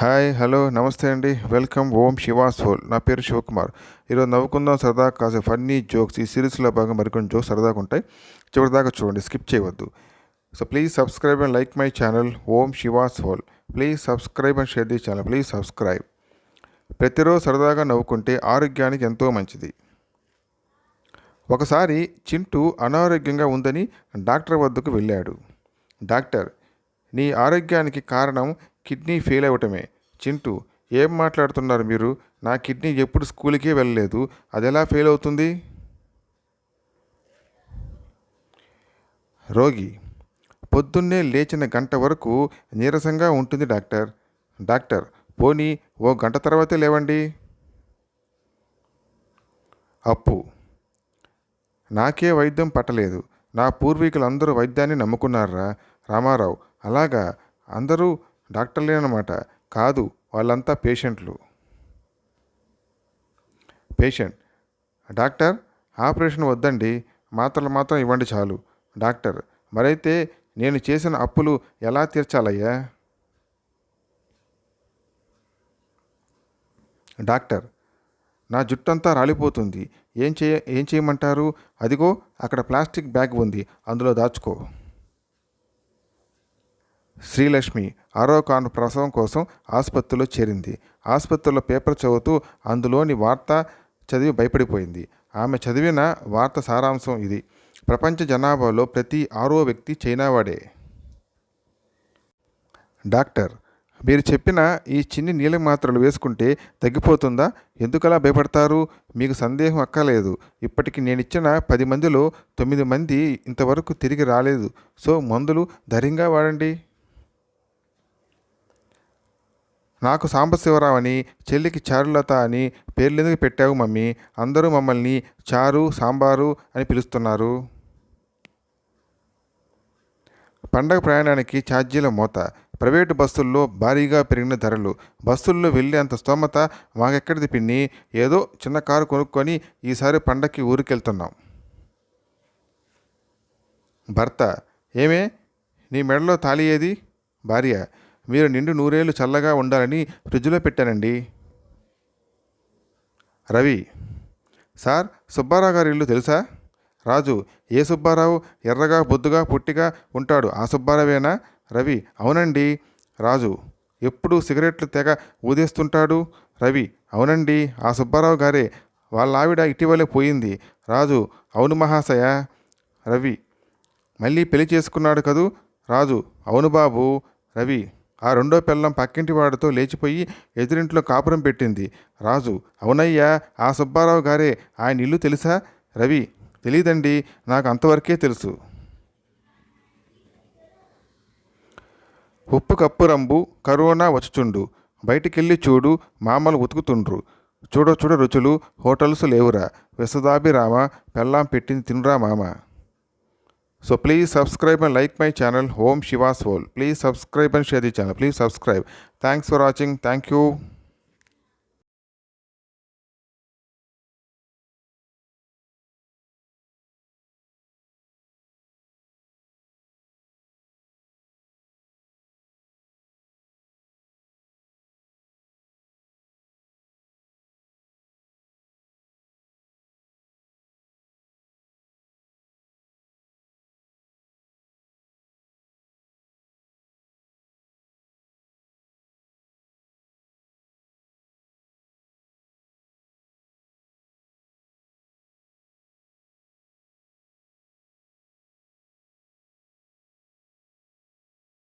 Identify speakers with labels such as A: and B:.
A: Hi hello నమస్తే అండి. Welcome ఓం Shivas whole నా పేరు శివకుమార్. ఈరోజు నవ్వుకుందాం సరదా కాసే ఫన్నీ జోక్స్ ఈ సిరీస్లో భాగం మరికొన్ని జోక్స్ సరదాగా ఉంటాయి. చివరిదాకా చూడండి స్కిప్ చేయవద్దు. So please subscribe and like my channel Om Shivas whole please subscribe and share the channel please subscribe. ప్రతిరోజు సరదాగా నవ్వుకుంటే ఆరోగ్యానికి ఎంతో మంచిది. ఒకసారి చింటూ అనారోగ్యంగా ఉందని డాక్టర్ వద్దకు వెళ్ళాడు. డాక్టర్ నీ ఆరోగ్యానికి కారణం కిడ్నీ ఫెయిల్ అవ్వటమే. చింటూ ఏం మాట్లాడుతున్నారు మీరు? నా కిడ్నీ ఎప్పుడు స్కూల్కే వెళ్ళలేదు. అది ఎలా ఫెయిల్ అవుతుంది? రోగి పొద్దున్నే లేచిన గంట వరకు నీరసంగా ఉంటుంది డాక్టర్. డాక్టర్ పోనీ ఓ గంట తర్వాతే లేవండి. అప్పు నాకే వైద్యం పట్టలేదు. నా పూర్వీకులందరూ వైద్యాన్ని నమ్ముకున్నారా? రామారావు అలాగా? అందరూ డాక్టర్లేనమాట. కాదు వాళ్ళంతా పేషెంట్లు. పేషెంట్. డాక్టర్ ఆపరేషన్ వద్దండి. మాత్రలు మాత్రం ఇవ్వండి చాలు. డాక్టర్ మరైతే నేను చేసిన అప్పులు ఎలా తీర్చాలయ్యా? డాక్టర్ నా జుట్టంతా రాలిపోతుంది. ఏం చేయ ఏం చేయమంటారు? అదిగో అక్కడ ప్లాస్టిక్ బ్యాగ్ ఉంది. అందులో దాచుకో. శ్రీలక్ష్మి ఆరో కాను ప్రసవం కోసం ఆసుపత్రిలో చేరింది. ఆసుపత్రిలో పేపర్ చదువుతూ అందులోని వార్త చదివి భయపడిపోయింది. ఆమె చదివిన వార్త సారాంశం ఇది. ప్రపంచ జనాభాలో ప్రతి ఆరో వ్యక్తి చైనావాడే. డాక్టర్ మీరు చెప్పిన ఈ చిన్ని నీళ్ళ మాత్రలు వేసుకుంటే తగ్గిపోతుందా? ఎందుకలా భయపడతారు? మీకు సందేహం అక్కలేదు ఇప్పటికి నేను ఇచ్చిన పది మందిలో తొమ్మిది మంది ఇంతవరకు తిరిగి రాలేదు. సో మందులు ధైర్యంగా వాడండి. నాకు సాంబశివరావు అని చెల్లికి చారులత అని పేర్లు ఎందుకు పెట్టావు మమ్మీ? అందరూ మమ్మల్ని చారు సాంబారు అని పిలుస్తున్నారు. పండగ ప్రయాణానికి ఛార్జీల మోత. ప్రైవేటు బస్సుల్లో భారీగా పెరిగిన ధరలు. బస్సుల్లో వెళ్ళే అంత స్తోమత మాకెక్కడిది పిన్ని? ఏదో చిన్న కారు కొనుక్కొని ఈసారి పండగకి ఊరికెళ్తున్నాం. భర్త ఏమే? నీ మెడలో తాళి ఏది? భార్య. మీరు నిండు నూరేళ్ళు చల్లగా ఉండాలని ఫ్రిడ్జ్లో పెట్టానండి. రవి సార్ సుబ్బారావు గారి ఇల్లు తెలుసా? రాజు ఏ సుబ్బారావు ఎర్రగా బొద్దుగా పుట్టిగా ఉంటాడు? ఆ సుబ్బారావేనా? రవి అవునండి. రాజు ఎప్పుడు సిగరెట్లు తెగ ఊదేస్తుంటాడు? రవి అవునండి. ఆ సుబ్బారావు గారే వాళ్ళ ఆవిడ ఇటీవలే పోయింది. రాజు అవును మహాశయ. రవి మళ్ళీ పెళ్ళి చేసుకున్నాడు కదూ? రాజు అవును బాబు. రవి ఆ రెండో పిల్లం పక్కింటి వాడితో లేచిపోయి ఎదురింట్లో కాపురం పెట్టింది. రాజు అవునయ్యా ఆ సుబ్బారావు గారే ఆయన ఇల్లు తెలుసా? రవి తెలీదండి నాకు అంతవరకే తెలుసు. ఉప్పు కప్పు రంబు కరోనా వచ్చుచుండు. బయటికెళ్ళి చూడు మామలు ఉతుకుతుండ్రు. చూడ చూడ రుచులు హోటల్స్ లేవురా. విసదాభిరామ పెళ్ళాం పెట్టింది తినురా మామ. So please subscribe and like my channel Home Shiva's World. Please subscribe and share the channel. Please subscribe. Thanks for watching. Thank you.